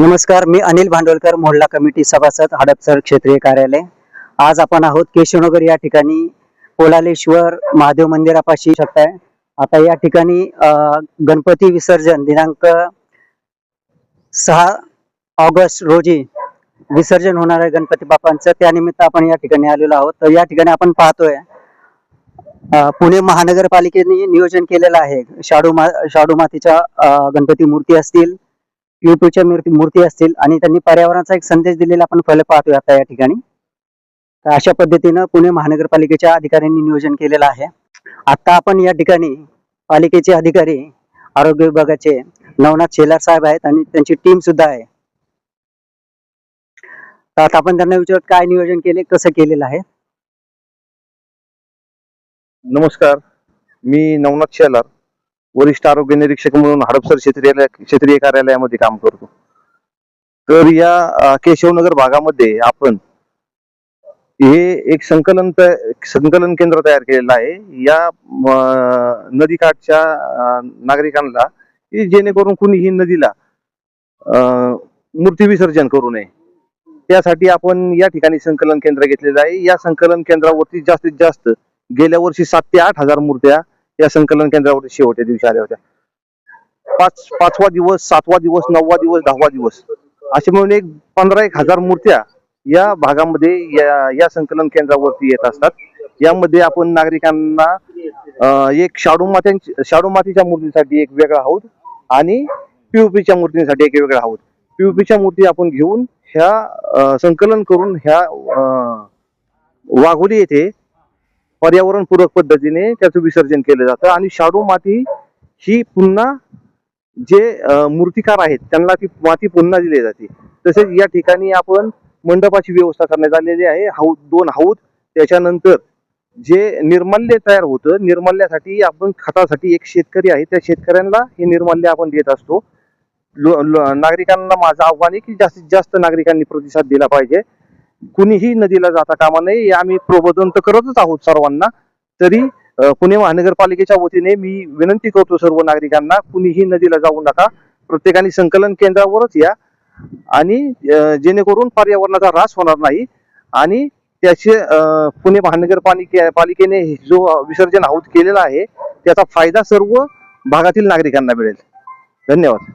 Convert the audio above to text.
नमस्कार मी अनिल भांडवलकर मोहल्ला कमिटी सभासद हडपसर क्षेत्रीय कार्यालय. आज आपण आहोत केशवनगर या ठिकाणी कोलालेश्वर महादेव मंदिरापाशी शकताय आता या ठिकाणी गणपती विसर्जन दिनांक सहा ऑगस्ट रोजी विसर्जन होणार आहे गणपती बाप्पांचं. त्यानिमित्त आपण या ठिकाणी आलेलो आहोत. तर या ठिकाणी आपण पाहतोय पुणे महानगरपालिकेने नियोजन केलेलं आहे. शाडू मा शाडू मातीच्या गणपती मूर्ती असतील युट्यूबच्या मूर्ती मूर्ती असतील आणि त्यांनी पर्यावरणाचा एक संदेश दिलेला आपण पहिले पाहतोय आता या ठिकाणी. तर अशा पद्धतीनं पुणे महानगरपालिकेच्या अधिकाऱ्यांनी नियोजन केलेलं आहे. आता आपण या ठिकाणी पालिकेचे अधिकारी आरोग्य विभागाचे नवनाथ शेलार साहेब आहेत आणि त्यांची टीम सुद्धा आहे. तर आता आपण त्यांना विचारत काय नियोजन केले कसं केलेलं आहे? नमस्कार मी नवनाथ शेलार. वरिष्ठ आरोग्य निरीक्षक म्हणून हडपसर क्षेत्रीय क्षेत्रीय कार्यालयामध्ये काम करतो. तर या केशवनगर भागामध्ये आपण हे एक संकलन संकलन केंद्र तयार केलेलं आहे. या नदीकाठच्या नागरिकांना की जेणेकरून कुणीही नदीला मूर्ती विसर्जन करू नये. त्यासाठी आपण या ठिकाणी संकलन केंद्र घेतलेलं आहे. या संकलन केंद्रावरती जास्तीत जास्त गेल्या वर्षी सात ते आठ हजार मूर्त्या या संकलन केंद्रावरती शेवटच्या दिवशी आल्या होत्या. पाच पाचवा दिवस सातवा दिवस नववा दिवस दहावा दिवस असे म्हणून एक पंधरा एक हजार मूर्त्या या भागामध्ये या या संकलन केंद्रावरती येत असतात. यामध्ये आपण नागरिकांना एक शाडू मात्यांची शाडू मातीच्या मूर्तीसाठी एक वेगळा हौद आणि पीओपीच्या मूर्तींसाठी एक वेगळा हौद. पीओपीच्या मूर्ती आपण घेऊन ह्या संकलन करून ह्या अं, वाघोली येथे पर्यावरणपूरक पद्धतीने त्याचं विसर्जन केलं जातं. आणि शाडू माती ही पुन्हा जे मूर्तिकार आहेत त्यांना ती माती पुन्हा दिली जाते. तसेच या ठिकाणी आपण मंडपाची व्यवस्था करण्यात आलेली आहे. हौद दोन हौद त्याच्यानंतर जे निर्माल्य तयार होतं निर्माल्यासाठी आपण खतासाठी एक शेतकरी आहे. त्या शेतकऱ्यांना हे निर्माल्य आपण देत असतो. लो- नागरिकांना माझं आव्हान आहे की जास्तीत जास्त नागरिकांनी प्रतिसाद दिला पाहिजे. कुणीही नदीला जाता कामा नये आम्ही प्रबोधन तर करतच आहोत सर्वांना. तरी पुणे महानगरपालिकेच्या वतीने मी विनंती करतो सर्व नागरिकांना कुणीही नदीला जाऊ नका. प्रत्येकाने संकलन केंद्रावरच या. आणि जेणेकरून पर्यावरणाचा ऱ्हास होणार नाही. आणि त्याचे पुणे महानगरपालिके पालिकेने जो विसर्जन आहोत केलेला आहे त्याचा फायदा सर्व भागातील नागरिकांना मिळेल. धन्यवाद.